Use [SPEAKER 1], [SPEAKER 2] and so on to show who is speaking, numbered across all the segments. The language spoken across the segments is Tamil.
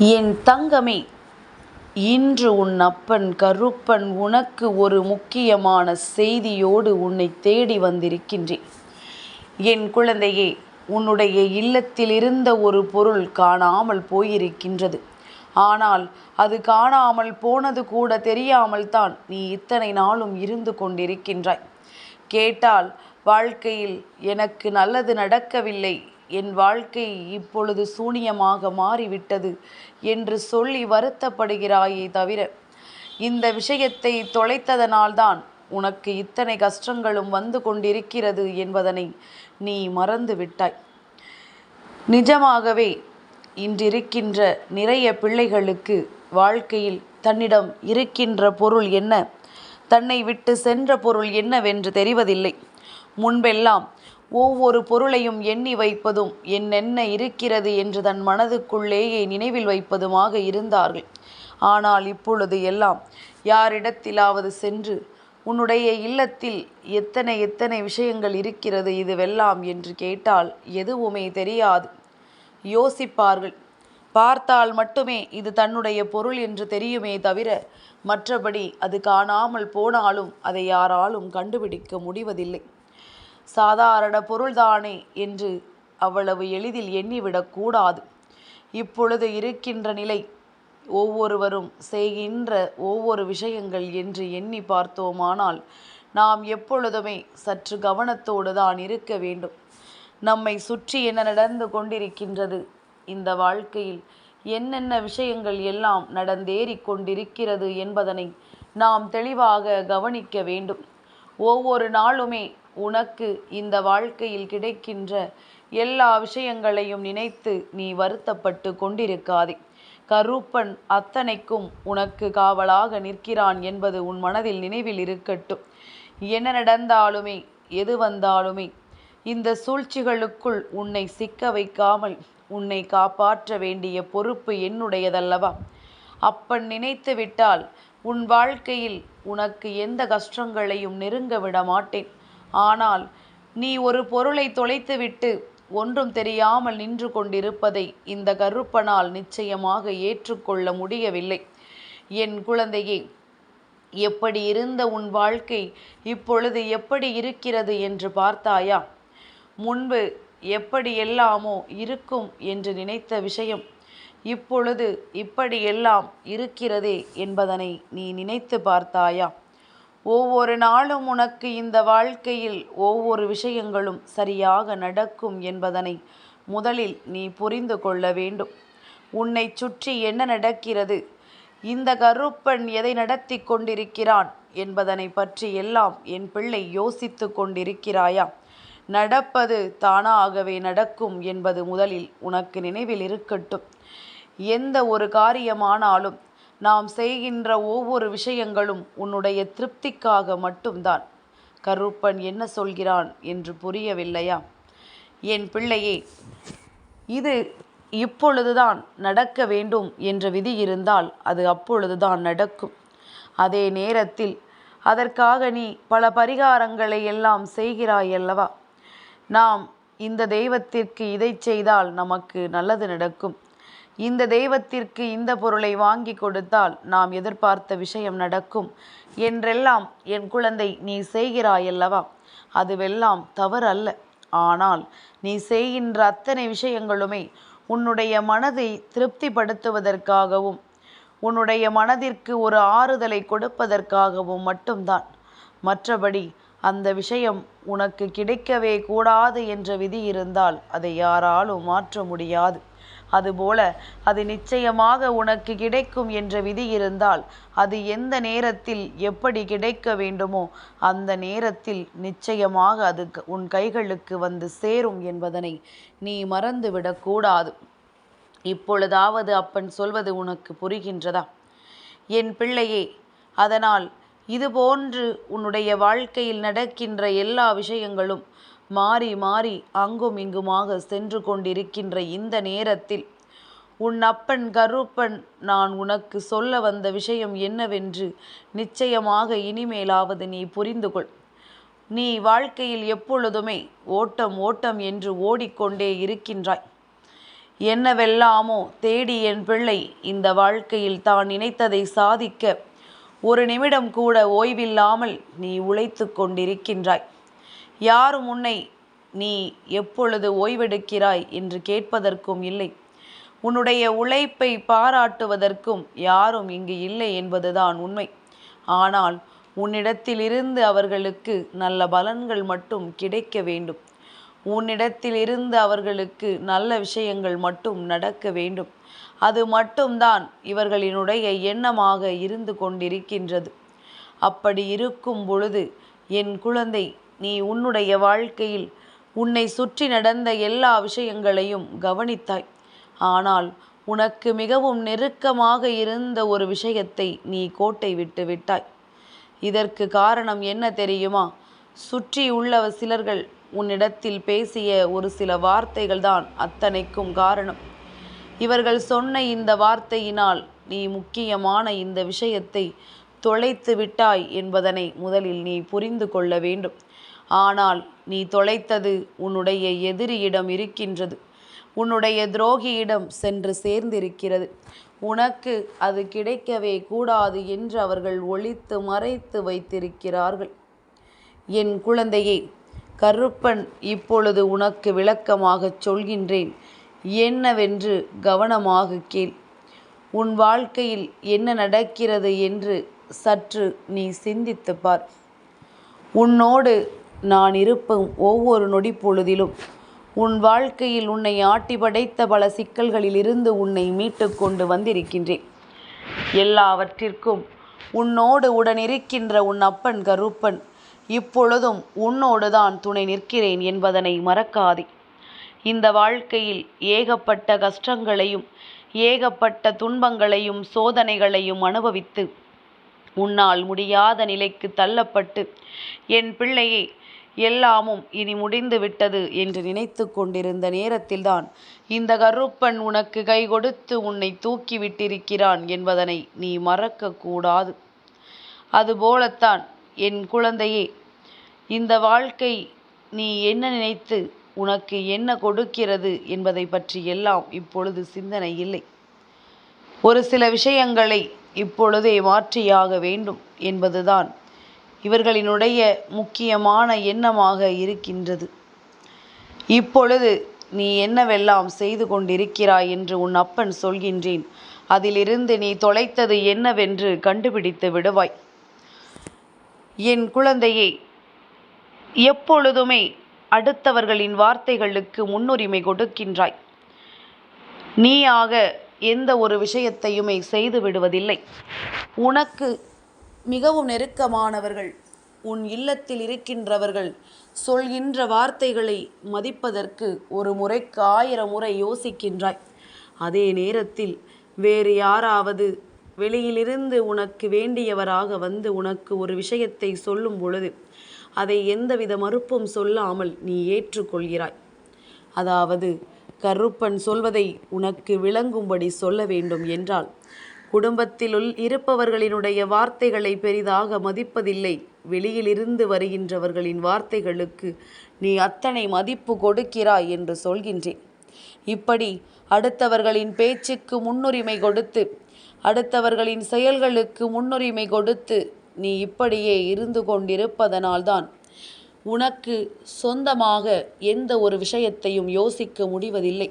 [SPEAKER 1] என் தங்கமே இன்று உன் அப்பன் கருப்பன் உனக்கு ஒரு முக்கியமான செய்தியோடு உன்னை தேடி வந்திருக்கின்றேன். என் குழந்தையே உன்னுடைய இல்லத்தில் இருந்த ஒரு பொருள் காணாமல் போயிருக்கின்றது. ஆனால் அது காணாமல் போனது கூட தெரியாமல் தான் நீ இத்தனை நாளும் இருந்து கொண்டிருக்கின்றாய். கேட்டால் வாழ்க்கையில் எனக்கு நல்லது நடக்கவில்லை என் வாழ்க்கை இப்பொழுது சூனியமாக மாறிவிட்டது என்று சொல்லி வருத்தப்படுகிறாயே தவிர இந்த விஷயத்தை தொலைத்ததனால்தான் உனக்கு இத்தனை கஷ்டங்களும் வந்து கொண்டிருக்கிறது என்பதனை நீ மறந்து விட்டாய். நிஜமாகவே இன்றிருக்கின்ற நிறைய பிள்ளைகளுக்கு வாழ்க்கையில் தன்னிடம் இருக்கின்ற பொருள் என்ன? தன்னை விட்டு சென்ற பொருள் என்னவென்று தெரிவதில்லை. முன்பெல்லாம் ஒவ்வொரு பொருளையும் எண்ணி வைப்பதும் என்னென்ன இருக்கிறது என்று தன் மனதுக்குள்ளேயே நினைவில் வைப்பதுமாக இருந்தார்கள். ஆனால் இப்பொழுது எல்லாம் யாரிடத்திலாவது சென்று உன்னுடைய இல்லத்தில் எத்தனை எத்தனை விஷயங்கள் இருக்கிறது இதுவெல்லாம் என்று கேட்டால் எதுவுமே தெரியாது யோசிப்பார்கள். பார்த்தால் மட்டுமே இது தன்னுடைய பொருள் என்று தெரியுமே தவிர மற்றபடி அது காணாமல் போனாலும் அதை யாராலும் கண்டுபிடிக்க முடிவதில்லை. சாதாரண பொருள்தானே என்று அவ்வளவு எளிதில் எண்ணிவிடக்கூடாது இப்பொழுது இருக்கின்ற நிலை ஒவ்வொருவரும் செய்கின்ற ஒவ்வொரு விஷயங்கள் என்று எண்ணி பார்த்தோமானால் நாம் எப்பொழுதுமே சற்று கவனத்தோடு தான் இருக்க வேண்டும். நம்மை சுற்றி என்ன நடந்து கொண்டிருக்கின்றது? இந்த வாழ்க்கையில் என்னென்ன விஷயங்கள் எல்லாம் நடந்தேறி கொண்டிருக்கிறது என்பதனை நாம் தெளிவாக கவனிக்க வேண்டும். ஒவ்வொரு நாளுமே உனக்கு இந்த வாழ்க்கையில் கிடைக்கின்ற எல்லா விஷயங்களையும் நினைத்து நீ வருத்தப்பட்டு கொண்டிருக்காதே. கருப்பன் அத்தனைக்கும் உனக்கு காவலாக நிற்கிறான் என்பது உன் மனதில் நினைவில் இருக்கட்டும். என்ன நடந்தாலுமே எது வந்தாலுமே இந்த சூழ்ச்சிகளுக்குள் உன்னை சிக்க வைக்காமல் உன்னை காப்பாற்ற வேண்டிய பொறுப்பு என்னுடையதல்லவா? அப்பன் நினைத்து விட்டால் உன் வாழ்க்கையில் உனக்கு எந்த கஷ்டங்களையும் நெருங்க விட மாட்டேன். ஆனால் நீ ஒரு பொருளை தொலைத்துவிட்டு ஒன்றும் தெரியாமல் நின்று கொண்டிருப்பதை இந்த கருப்பனால் நிச்சயமாக ஏற்றுக்கொள்ள முடியவில்லை. என் குழந்தையே எப்படி இருந்த உன் வாழ்க்கை இப்பொழுது எப்படி இருக்கிறது என்று பார்த்தாயா? முன்பு எப்படி எல்லாமோ இருக்கும் என்று நினைத்த விஷயம் இப்பொழுது இப்படியெல்லாம் இருக்கிறதே என்பதனை நீ நினைத்து பார்த்தாயா? ஒவ்வொரு நாளும் உனக்கு இந்த வாழ்க்கையில் ஒவ்வொரு விஷயங்களும் சரியாக நடக்கும் என்பதனை முதலில் நீ புரிந்து கொள்ள வேண்டும். உன்னை சுற்றி என்ன நடக்கிறது? இந்த கருப்பன் எதை நடத்தி கொண்டிருக்கிறான் என்பதனை பற்றி எல்லாம் என் பிள்ளை யோசித்து கொண்டிருக்கிறாயா? நடப்பது தானாகவே நடக்கும் என்பது முதலில் உனக்கு நினைவில் இருக்கட்டும். எந்த ஒரு காரியமானாலும் நாம் செய்கின்ற ஒவ்வொரு விஷயங்களும் உன்னுடைய திருப்திக்காக மட்டும்தான். கருப்பன் என்ன சொல்கிறான் என்று புரியவில்லையா? என் பிள்ளையே இது இப்பொழுதுதான் நடக்க வேண்டும் என்ற விதி இருந்தால் அது அப்பொழுதுதான் நடக்கும். அதே நேரத்தில் அதற்காக நீ பல பரிகாரங்களை எல்லாம் செய்கிறாய் அல்லவா? நாம் இந்த தெய்வத்திற்கு இதை செய்தால் நமக்கு நல்லது நடக்கும். இந்த தெய்வத்திற்கு இந்த பொருளை வாங்கி கொடுத்தால் நாம் எதிர்பார்த்த விஷயம் நடக்கும். என்றெல்லாம் என் குழந்தை நீ செய்கிறாயல்லவா? அதுவெல்லாம் தவறு அல்ல ஆனால் நீ செய்கின்ற அத்தனை விஷயங்களுமே உன்னுடைய மனதை திருப்திப்படுத்துவதற்காகவும் உன்னுடைய மனதிற்கு ஒரு ஆறுதலை கொடுப்பதற்காகவும் மட்டும்தான். மற்றபடி அந்த விஷயம் உனக்கு கிடைக்கவே கூடாது என்ற விதி இருந்தால் அதை யாராலும் மாற்ற முடியாது. அதுபோல அது நிச்சயமாக உனக்கு கிடைக்கும் என்ற விதி இருந்தால் அது எந்த நேரத்தில் எப்படி கிடைக்க வேண்டுமோ அந்த நேரத்தில் நிச்சயமாக அது உன் கைகளுக்கு வந்து சேரும் என்பதனை நீ மறந்துவிடக்கூடாது இப்பொழுதாவது அப்பன் சொல்வது உனக்கு புரிகின்றதா? என் பிள்ளையே அதனால் இதுபோன்று உன்னுடைய வாழ்க்கையில் நடக்கின்ற எல்லா விஷயங்களும் மாறி மாறி அங்கும் இங்குமாக சென்று கொண்டிருக்கின்ற இந்த நேரத்தில் உன் அப்பன் கருப்பன் நான் உனக்கு சொல்ல வந்த விஷயம் என்னவென்று நிச்சயமாக இனிமேலாவது நீ புரிந்து கொள் நீ வாழ்க்கையில் எப்பொழுதுமே ஓட்டம் ஓட்டம் என்று ஓடிக்கொண்டே இருக்கின்றாய். என்னவெல்லாமோ தேடி என் பிள்ளை இந்த வாழ்க்கையில் தான் நினைத்ததை சாதிக்க ஒரு நிமிடம் கூட ஓய்வில்லாமல் நீ உழைத்து கொண்டிருக்கின்றாய். யாரும் உன்னை நீ எப்பொழுது ஓய்வெடுக்கிறாய் என்று கேட்பதற்கும் இல்லை. உன்னுடைய உழைப்பை பாராட்டுவதற்கும் யாரும் இங்கு இல்லை என்பதுதான் உண்மை. ஆனால் உன்னிடத்திலிருந்து அவர்களுக்கு நல்ல பலன்கள் மட்டும் கிடைக்க வேண்டும். உன்னிடத்திலிருந்து அவர்களுக்கு நல்ல விஷயங்கள் மட்டும் நடக்க வேண்டும். அது மட்டும்தான் இவர்களினுடைய எண்ணமாக இருந்து கொண்டிருக்கின்றது. அப்படி இருக்கும் பொழுது என் குழந்தை நீ உன்னுடைய வாழ்க்கையில் உன்னை சுற்றி நடந்த எல்லா விஷயங்களையும் கவனித்தாய். ஆனால் உனக்கு மிகவும் நெருக்கமாக இருந்த ஒரு விஷயத்தை நீ கோட்டை விட்டு விட்டாய். இதற்கு காரணம் என்ன தெரியுமா? சுற்றி உள்ள சிலர்கள் உன்னிடத்தில் பேசிய ஒரு சில வார்த்தைகள் தான் அத்தனைக்கும் காரணம். இவர்கள் சொன்ன இந்த வார்த்தையினால் நீ முக்கியமான இந்த விஷயத்தை தொலைத்து விட்டாய் என்பதனை முதலில் நீ புரிந்து கொள்ள வேண்டும். ஆனால் நீ தொலைத்தது உன்னுடைய எதிரியிடம் இருக்கின்றது. உன்னுடைய துரோகியிடம் சென்று சேர்ந்திருக்கிறது. உனக்கு அது கிடைக்கவே கூடாது என்று அவர்கள் ஒழித்து மறைத்து வைத்திருக்கிறார்கள். என் குழந்தையே கருப்பன் இப்பொழுது உனக்கு விளக்கமாகச் சொல்கின்றேன். என்னவென்று கவனமாக கேள். உன் வாழ்க்கையில் என்ன நடக்கிறது என்று சற்று நீ சிந்தித்து பார். உன்னோடு நான் இருப்பும் ஒவ்வொரு நொடி பொழுதிலும் உன் வாழ்க்கையில் உன்னை ஆட்டி படைத்த பல சிக்கல்களிலிருந்து உன்னை மீட்டு கொண்டு வந்திருக்கின்றேன். எல்லாவற்றிற்கும் உன்னோடு உடனிருக்கின்ற உன் அப்பன் கருப்பன் இப்பொழுதும் உன்னோடு தான் துணை நிற்கிறேன் என்பதனை மறக்காதே. இந்த வாழ்க்கையில் ஏகப்பட்ட கஷ்டங்களையும் ஏகப்பட்ட துன்பங்களையும் சோதனைகளையும் அனுபவித்து உன்னால் முடியாத நிலைக்கு தள்ளப்பட்டு என் பிள்ளையை எல்லாமும் இனி முடிந்து விட்டது என்று நினைத்து கொண்டிருந்த நேரத்தில்தான் இந்த கருப்பன் உனக்கு கை கொடுத்து உன்னை தூக்கி விட்டிருக்கிறான் என்பதனை நீ மறக்கக்கூடாது அதுபோலத்தான் என் குழந்தையே இந்த வாழ்க்கை நீ என்ன நினைத்து உனக்கு என்ன கொடுக்கிறது என்பதை பற்றி எல்லாம் இப்பொழுது சிந்தனை இல்லை. ஒரு சில விஷயங்களை இப்பொழுதே மாற்றியாக வேண்டும் என்பதுதான் இவர்களினுடைய முக்கியமான எண்ணமாக இருக்கின்றது. இப்பொழுது நீ என்னவெல்லாம் செய்து கொண்டிருக்கிறாய் என்று உன் அப்பன் சொல்கின்றேன். அதிலிருந்து நீ தொலைத்தது என்னவென்று கண்டுபிடித்து விடுவாய். என் குழந்தையை எப்பொழுதுமே அடுத்தவர்களின் வார்த்தைகளுக்கு முன்னுரிமை கொடுக்கின்றாய். நீயாக எந்த ஒரு விஷயத்தையுமே செய்து விடுவதில்லை. உனக்கு மிகவும் நெருக்கமானவர்கள் உன் இல்லத்தில் இருக்கின்றவர்கள் சொல்கின்ற வார்த்தைகளை மதிப்பதற்கு ஒரு முறைக்கு ஆயிரம் முறை யோசிக்கின்றாய். அதே நேரத்தில் வேறு யாராவது வெளியிலிருந்து உனக்கு வேண்டியவராக வந்து உனக்கு ஒரு விஷயத்தை சொல்லும் பொழுது அதை எந்தவித மறுப்பும் சொல்லாமல் நீ ஏற்றுக்கொள்கிறாய். அதாவது கருப்பன் சொல்வதை உனக்கு விளங்கும்படி சொல்ல வேண்டும் என்றால் குடும்பத்திலுள் இருப்பவர்களினுடைய வார்த்தைகளை பெரிதாக மதிப்பதில்லை. வெளியிலிருந்து வருகின்றவர்களின் வார்த்தைகளுக்கு நீ அத்தனை மதிப்பு கொடுக்கிறாய் என்று சொல்கின்றேன். இப்படி அடுத்தவர்களின் பேச்சுக்கு முன்னுரிமை கொடுத்து அடுத்தவர்களின் செயல்களுக்கு முன்னுரிமை கொடுத்து நீ இப்படியே இருந்து கொண்டிருப்பதனால்தான் உனக்கு சொந்தமாக எந்த ஒரு விஷயத்தையும் யோசிக்க முடிவதில்லை.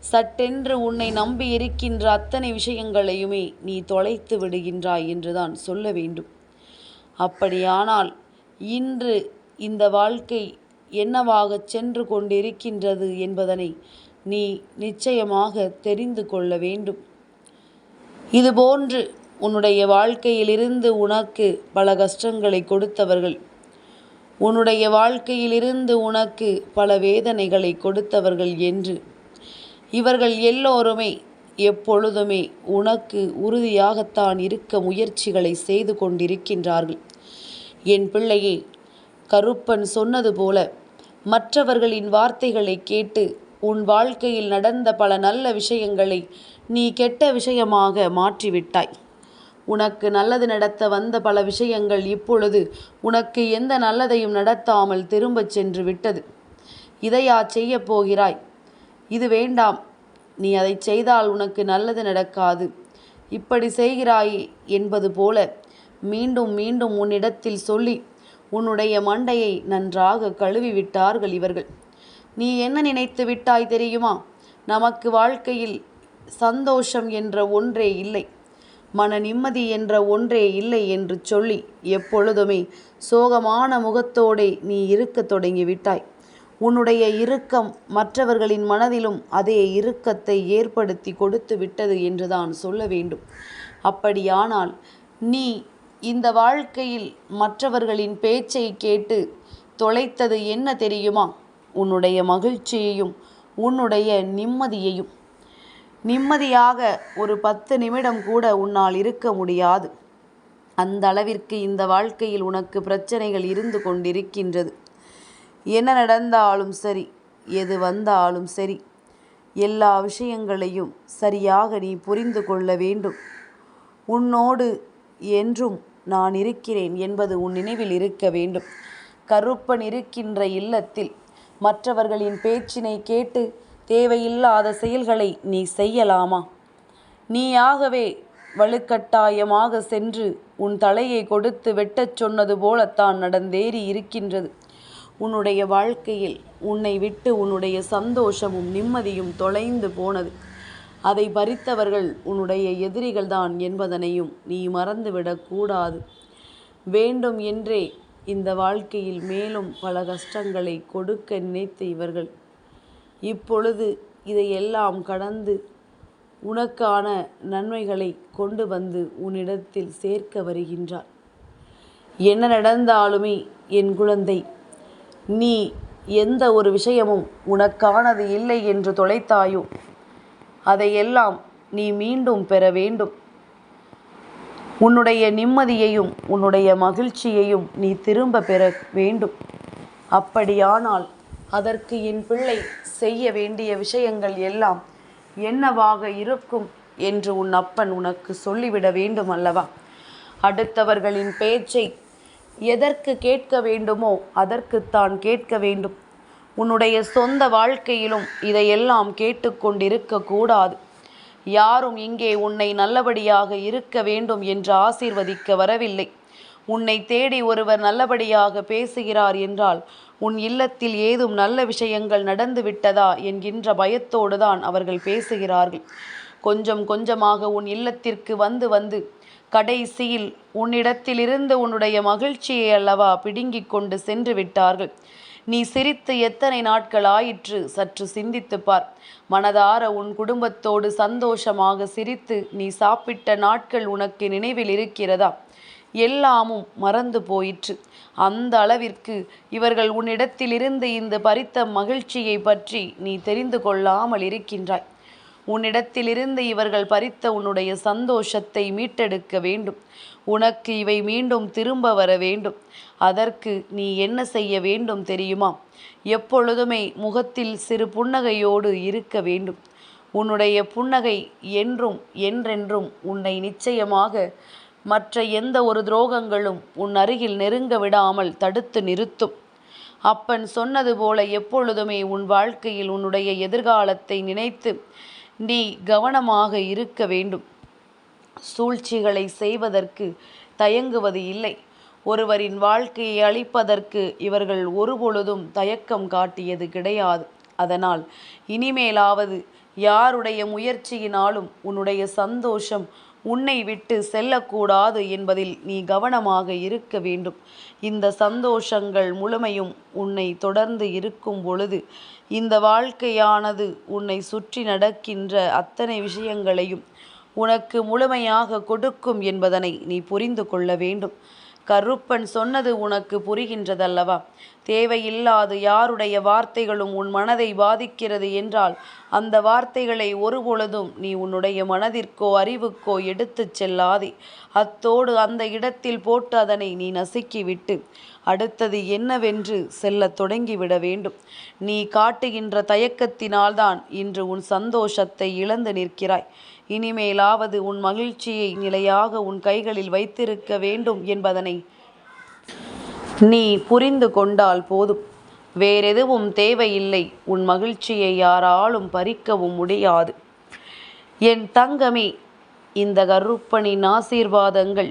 [SPEAKER 1] சட்டென்று உன்னை நம்பி இருக்கின்ற அத்தனை விஷயங்களையுமே நீ தொலைத்து விடுகின்றாய் என்றுதான் சொல்ல வேண்டும். அப்படியானால் இன்று இந்த வாழ்க்கை என்னவாகச் சென்று கொண்டிருக்கின்றது என்பதனை நீ நிச்சயமாக தெரிந்து கொள்ள வேண்டும். இதுபோன்று உன்னுடைய வாழ்க்கையிலிருந்து உனக்கு பல கஷ்டங்களை கொடுத்தவர்கள் உன்னுடைய வாழ்க்கையிலிருந்து உனக்கு பல வேதனைகளை கொடுத்தவர்கள் என்று இவர்கள் எல்லோருமே எப்பொழுதுமே உனக்கு உறுதியாகத்தான் இருக்க முயற்சிகளை செய்து கொண்டிருக்கின்றார்கள். என் பிள்ளையே கருப்பன் சொன்னது போல மற்றவர்களின் வார்த்தைகளை கேட்டு உன் வாழ்க்கையில் நடந்த பல நல்ல விஷயங்களை நீ கெட்ட விஷயமாக மாற்றிவிட்டாய். உனக்கு நல்லது நடத்த வந்த பல விஷயங்கள் இப்பொழுது உனக்கு எந்த நல்லதையும் நடத்தாமல் திரும்பச் சென்று விட்டது. இதையா செய்யப் போகிறாய்? இது வேண்டாம். நீ அதை செய்தால் உனக்கு நல்லது நடக்காது. இப்படி செய்கிறாய் என்பது போல மீண்டும் மீண்டும் உன்னிடத்தில் சொல்லி உன்னுடைய மண்டையை நன்றாக கழுவி விட்டார்கள் இவர்கள். நீ என்ன நினைத்து விட்டாய் தெரியுமா? நமக்கு வாழ்க்கையில் சந்தோஷம் என்ற ஒன்றே இல்லை. மன நிம்மதி என்ற ஒன்றே இல்லை என்று சொல்லி எப்பொழுதுமே சோகமான முகத்தோடே நீ இருக்கத் தொடங்கிவிட்டாய். உன்னுடைய இறுக்கம் மற்றவர்களின் மனதிலும் அதே இறுக்கத்தை ஏற்படுத்தி கொடுத்து விட்டது என்றுதான் சொல்ல வேண்டும். அப்படியானால் நீ இந்த வாழ்க்கையில் மற்றவர்களின் பேச்சை கேட்டு தொலைத்தது என்ன தெரியுமா? உன்னுடைய மகிழ்ச்சியையும் உன்னுடைய நிம்மதியையும். நிம்மதியாக ஒரு பத்து நிமிடம் கூட உன்னால் இருக்க முடியாது. அந்த அளவிற்கு இந்த வாழ்க்கையில் உனக்கு பிரச்சனைகள் இருந்து கொண்டிருக்கின்றது. என்ன நடந்தாலும் சரி எது வந்தாலும் சரி எல்லா விஷயங்களையும் சரியாக நீ புரிந்து கொள்ள வேண்டும். உன்னோடு என்றும் நான் இருக்கிறேன் என்பது உன் நினைவில் இருக்க வேண்டும். கருப்பன் இருக்கின்ற இல்லத்தில் மற்றவர்களின் பேச்சினை கேட்டு தேவையில்லாத செயல்களை நீ செய்யலாமா? நீயாகவே வலுக்கட்டாயமாக சென்று உன் தலையை கொடுத்து வெட்டச் சொன்னது போலத்தான் நடந்தேறி இருக்கின்றது. உன்னுடைய வாழ்க்கையில் உன்னை விட்டு உன்னுடைய சந்தோஷமும் நிம்மதியும் தொலைந்து போனது. அதை பறித்தவர்கள் உன்னுடைய எதிரிகள்தான் என்பதனையும் நீ மறந்துவிடக்கூடாது வேண்டும் என்றே இந்த வாழ்க்கையில் மேலும் பல கஷ்டங்களை கொடுக்க நினைத்த இவர்கள். இப்பொழுது இதையெல்லாம் கடந்து உனக்கான நன்மைகளை கொண்டு வந்து உன்னிடத்தில் சேர்க்க வருகின்றார். என்ன நடந்தாலுமே என் குழந்தை நீ எந்த ஒரு விஷயமும் உனக்கானது இல்லை என்று தொலைத்தாயோ அதையெல்லாம் நீ மீண்டும் பெற வேண்டும். உன்னுடைய நிம்மதியையும் உன்னுடைய மகிழ்ச்சியையும் நீ திரும்ப பெற வேண்டும். அப்படியானால் அதற்கு என் பிள்ளை செய்ய வேண்டிய விஷயங்கள் எல்லாம் என்னவாக இருக்கும் என்று உன் அப்பன் உனக்கு சொல்லிவிட வேண்டும் அல்லவா? அடுத்தவர்களின் பேச்சை எதற்கு கேட்க வேண்டுமோ அதற்குத்தான் கேட்க வேண்டும். உன்னுடைய சொந்த வாழ்க்கையிலும் இதையெல்லாம் கேட்டுக்கொண்டிருக்க கூடாது. யாரும் இங்கே உன்னை நல்லபடியாக இருக்க வேண்டும் என்று ஆசீர்வதிக்க வரவில்லை. உன்னை தேடி ஒருவர் நல்லபடியாக பேசுகிறார் என்றால் உன் இல்லத்தில் ஏதும் நல்ல விஷயங்கள் நடந்து விட்டதா என்கின்ற பயத்தோடு தான் அவர்கள் பேசுகிறார்கள். கொஞ்சம் கொஞ்சமாக உன் இல்லத்திற்கு வந்து வந்து கடைசியில் உன்னிடத்திலிருந்து உன்னுடைய மகிழ்ச்சியை அல்லவா பிடுங்கிக் கொண்டு சென்று விட்டார்கள். நீ சிரித்து எத்தனை நாட்கள் ஆயிற்று சற்று சிந்தித்துப் பார். மனதார உன் குடும்பத்தோடு சந்தோஷமாக சிரித்து நீ சாப்பிட்ட நாட்கள் உனக்கு நினைவில் இருக்கிறதா? எல்லாமும் மறந்து போயிற்று. அந்த அளவிற்கு இவர்கள் உன்னிடத்திலிருந்து இந்த பறித்த மகிழ்ச்சியை பற்றி நீ தெரிந்து கொள்ளாமல் இருக்கின்றாய். உன்னிடத்திலிருந்து இவர்கள் பறித்த உன்னுடைய சந்தோஷத்தை மீட்டெடுக்க வேண்டும். உனக்கு இவை மீண்டும் திரும்ப வர வேண்டும். அதற்கு நீ என்ன செய்ய வேண்டும் தெரியுமா? எப்பொழுதுமே முகத்தில் சிறு புன்னகையோடு இருக்க வேண்டும். உன்னுடைய புன்னகை என்றும் என்றென்றும் உன்னை நிச்சயமாக மற்ற எந்த ஒரு துரோகங்களும் உன் அருகில் நெருங்க விடாமல் தடுத்து நிறுத்தும். அப்பன் சொன்னது போல எப்பொழுதுமே உன் வாழ்க்கையில் உன்னுடைய எதிர்காலத்தை நினைத்து நீ கவனமாக இருக்க வேண்டும். சூழ்ச்சிகளை செய்வதற்கு தயங்குவது இல்லை. ஒருவரின் வாழ்க்கையை அழிப்பதற்கு இவர்கள் ஒருபொழுதும் தயக்கம் காட்டியது கிடையாது. அதனால் இனிமேலாவது யாருடைய முயற்சியினாலும் உன்னுடைய சந்தோஷம் உன்னை விட்டு செல்லக்கூடாது என்பதில் நீ கவனமாக இருக்க வேண்டும். இந்த சந்தோஷங்கள் முழுமையும் உன்னை தொடர்ந்து இருக்கும் பொழுது இந்த வாழ்க்கையானது உன்னை சுற்றி நடக்கின்ற அத்தனை விஷயங்களையும் உனக்கு முழுமையாக கொடுக்கும் என்பதனை நீ புரிந்து கொள்ள வேண்டும். கருப்பன் சொன்னது உனக்கு புரிகின்றதல்லவா? தேவையில்லாது யாருடைய வார்த்தைகளும் உன் மனதை பாதிக்கிறது என்றால் அந்த வார்த்தைகளை ஒருபொழுதும் நீ உன்னுடைய மனதிற்கோ அறிவுக்கோ எடுத்துச் செல்லாதே. அத்தோடு அந்த இடத்தில் போட்டு அதனை நீ நசுக்கிவிட்டு அடுத்தது என்னவென்று செல்லத் தொடங்கிவிட வேண்டும். நீ காட்டுகின்ற தயக்கத்தினால்தான் இன்று உன் சந்தோஷத்தை இழந்து நிற்கிறாய். இனிமேலாவது உன் மகிழ்ச்சியை நிலையாக உன் கைகளில் வைத்திருக்க வேண்டும் என்பதனை நீ புரிந்து கொண்டால் போதும். வேறெதுவும் தேவையில்லை. உன் மகிழ்ச்சியை யாராலும் பறிக்கவும் முடியாது. என் தங்கமே இந்த கருப்பனின் ஆசீர்வாதங்கள்